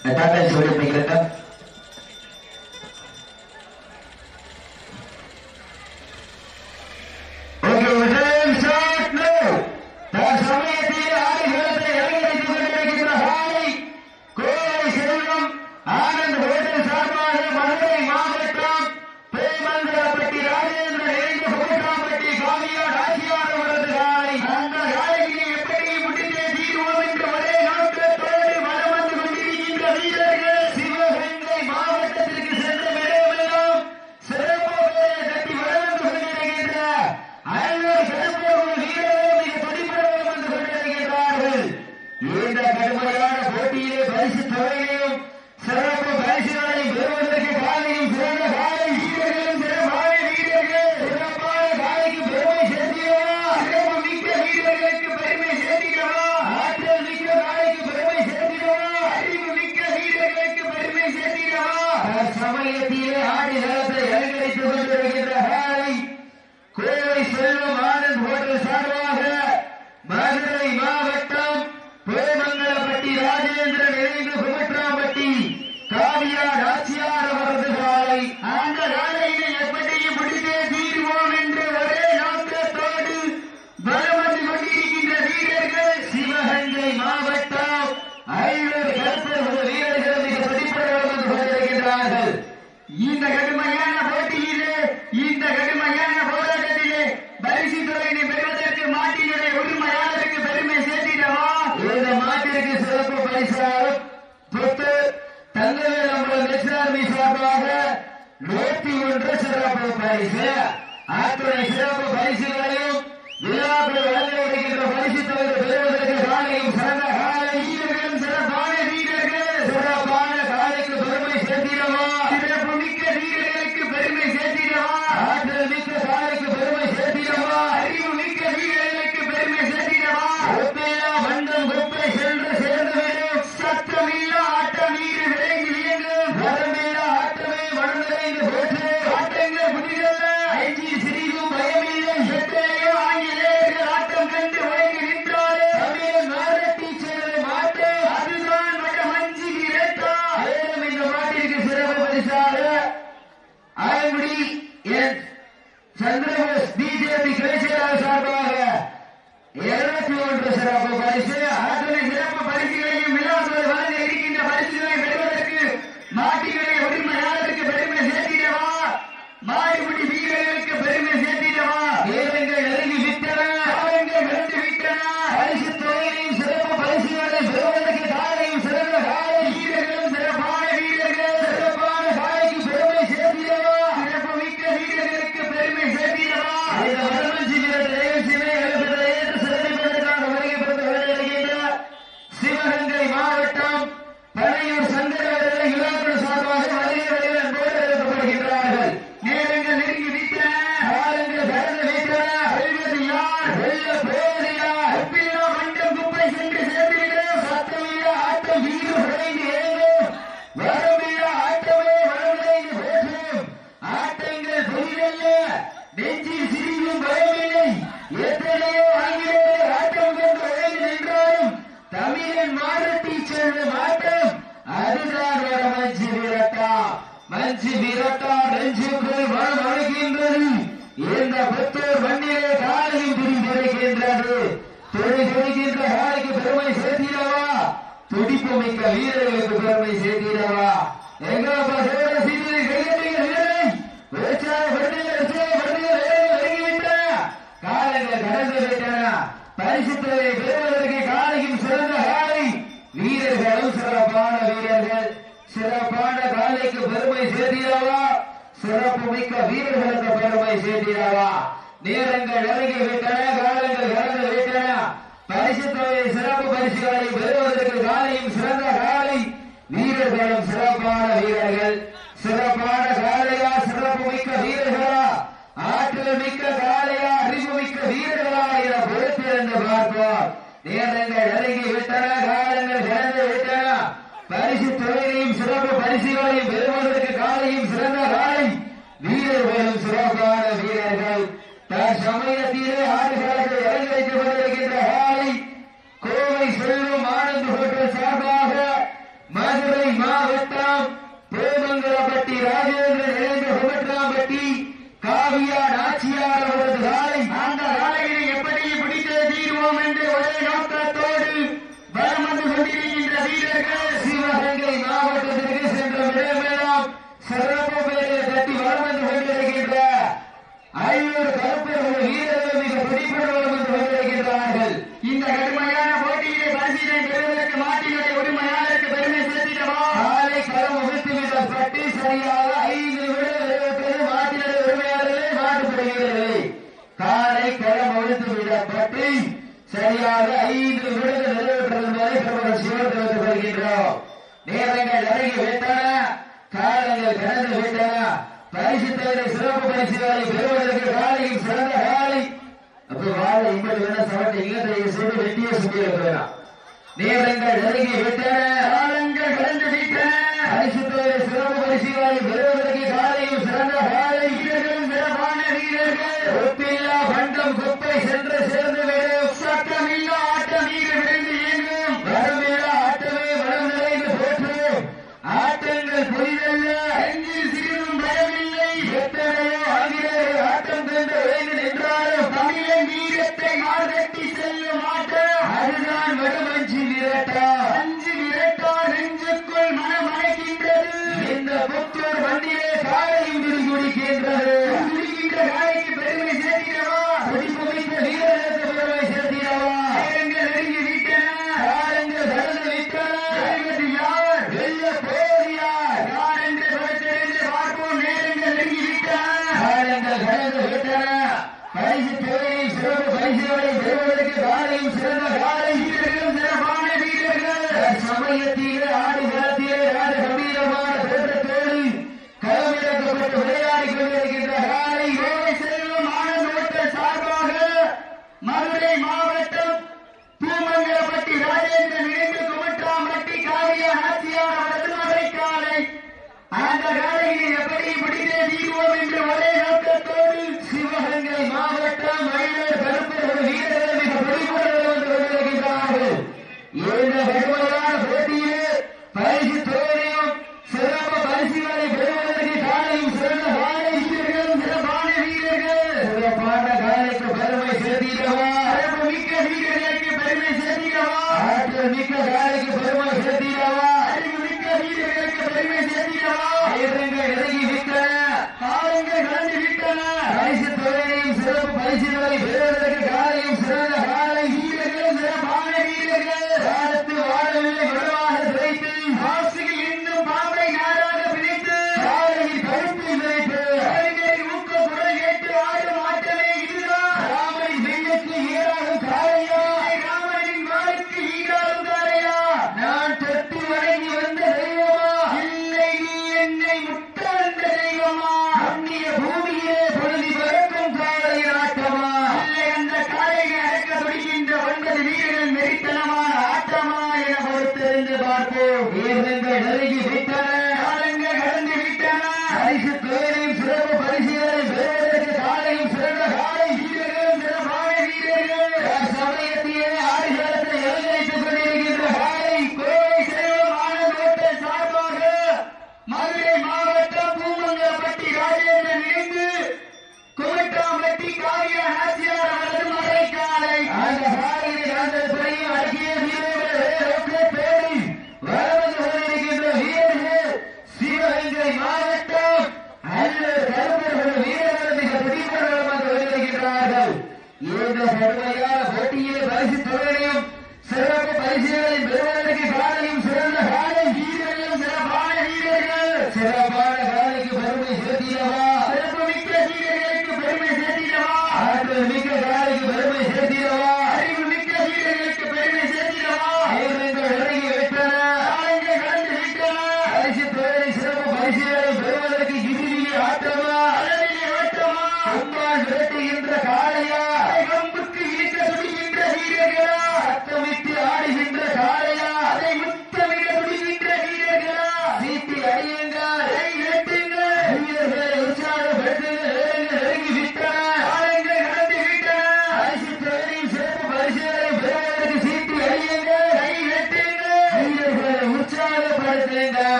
Natatandaan niyo ba yung ganda? நூத்தி ஒன்று சிறப்பு பரிசு. அத்துறை சிறப்பு பரிசுகளையும் விழாக்கள் வழங்க வருகின்ற பரிசு தலைவர் பெறுவதற்கு காலையும் சிறந்த காலை வீரர்களும் சிறப்பான வீரர்கள் சிறப்பான காலைக்கு பெருமை சேர்த்திடவா அஞ்சு வீரத்தால் நெஞ்சுக்குள் வளர்கின்றது இந்த புத்தூர் மண்ணிலே காலையும் பிரிந்திருக்கின்றது தொழில் செய்கின்ற காலைக்கு பெருமை சேர்த்திடவா? துடிப்பு மிக்க வீரர்களுக்கு பெருமை சேர்த்திடவா? எங்களை காலைக்கு பெருமை சேர்த்தீராவா சிறப்பு மிக்க வீரர்களுக்கு பெருமை சேர்த்தீராவா நேரங்கள் நெருங்கி விட்டன காலங்கள் கடந்து விட்டன. பரிசு தொகை சிறப்பு பரிசுகளை பெறுவதற்கு காலையும் சிறந்த காலை. வீரர்களும் சிறப்பான வீரர்கள். சிறப்பான காலையா? சிறப்பு மிக்க வீரர்களா? ஆற்றல் மிக்க காலையா? அறிவு மிக்க வீரர்களா? என பொறுத்திருந்து பார்ப்போம். நேரங்கள் நெருங்கி விட்டன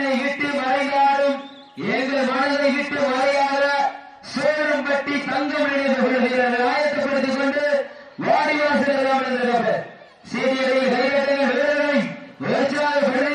மண்ணை இட்டு மறையாடும் எங்கள் மணலை இட்டு மறையாத சோழம் பட்டி தங்கம் நினைவு கொள்கிறார்கள் ஆயத்தப்படுத்திக் கொண்டு வாடிவாசல் செய்திகளை கைகட்டங்கள் வீரர்களை உற்சாகப்படுத்த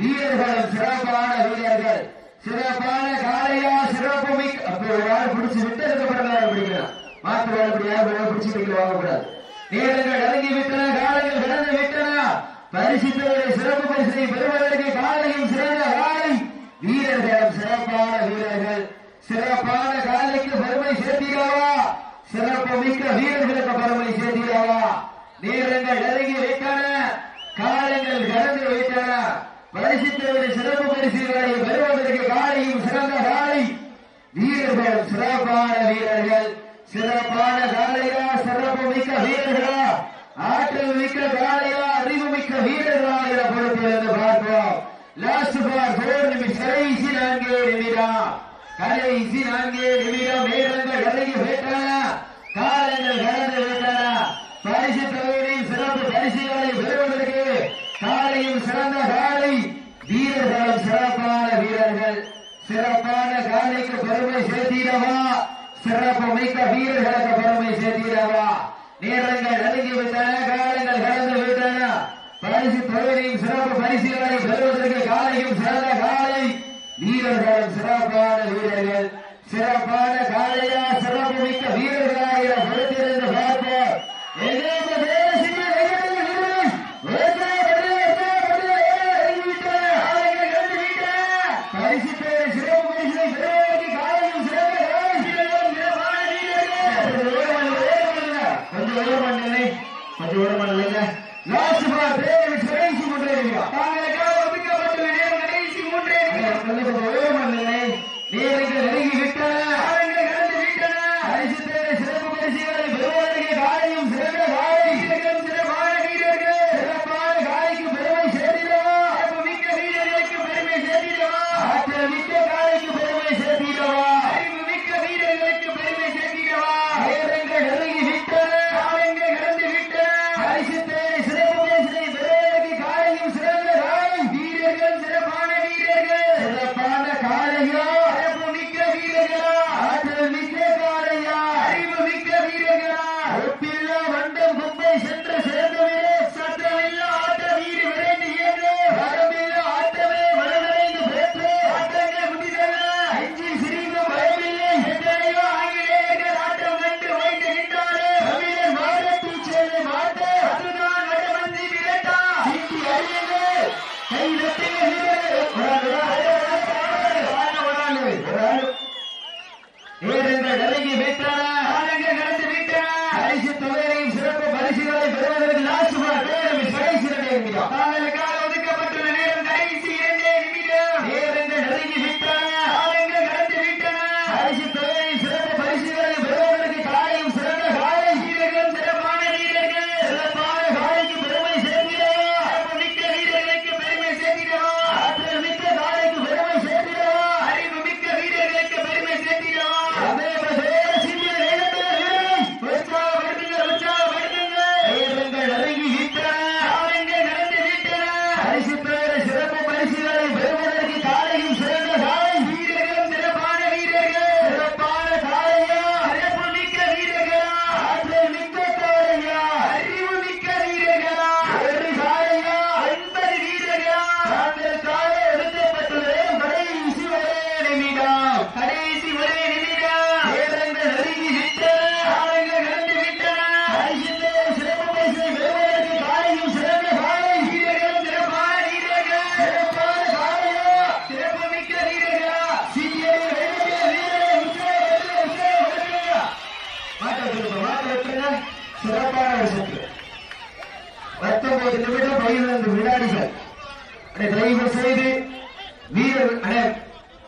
வீரர்கள் சிறப்பான வீரர்கள். சிறப்பான காலையா சிறப்பு மிக்க அப்படி ஒரு ஆள் பிடிச்சு விட்டு இருக்கப்படலாம் அப்படிங்கிறான் மாற்று வேலை அப்படி யாரும் வேலை பிடிச்சு வைக்க வாங்கக்கூடாது. நேரங்கள் இறங்கி விட்டன காலையில் கடந்து விட்டன. பரிசித்தவரை சிறப்பு பரிசனை பெறுவதற்கு காலையும் சிறந்த காலை வீரர்கள் சிறப்பான வீரர்கள். சிறப்பான காலைக்கு பெருமை சேர்த்திடாவா? சிறப்பு மிக்க வீரர்களுக்கு பெருமை சேர்த்திடாவா? நேரங்கள் இறங்கி விட்டன காலங்கள் கடந்து விட்டன. பரிசுத்தேவை சிறப்பு பரிசுகளை பெறுவதற்கு காலையும் சிறந்த காலை. வீரர்கள் சிறப்பான வீரர்கள் சிறப்பான காலையா சிறப்பு மிக்க வீரர்களா ஆற்றல் மிக்க காலையா அறிவு மிக்க வீரர்களா என பொறுப்பிலிருந்து பார்ப்போம். லாஸ்ட் பார் போர் நிமிஷம். கடைசி நான்கே நிமிடம். கடைசி நான்கே நிமிடம். மேலங்க எல்லையில் சாதனைக்கு பெருமை சேர்த்திடவா? சிறப்பு மிக்க வீரர்களுக்கு பெருமை சேர்த்திடவா? நேரங்கள் நெருங்கி விட்டன காலங்கள் கடந்து விட்டன பரிசு தொழிலையும் சிறப்பு பரிசுகளை பெறுவதற்கு காலையும் சிறந்த காலை. வீரர்களும் சிறப்பான வீரர்கள். சிறப்பான காலையா சிறப்பு மிக்க வீரர்களாக பொறுத்திருந்து பார்ப்போம். எதிர்ப்பு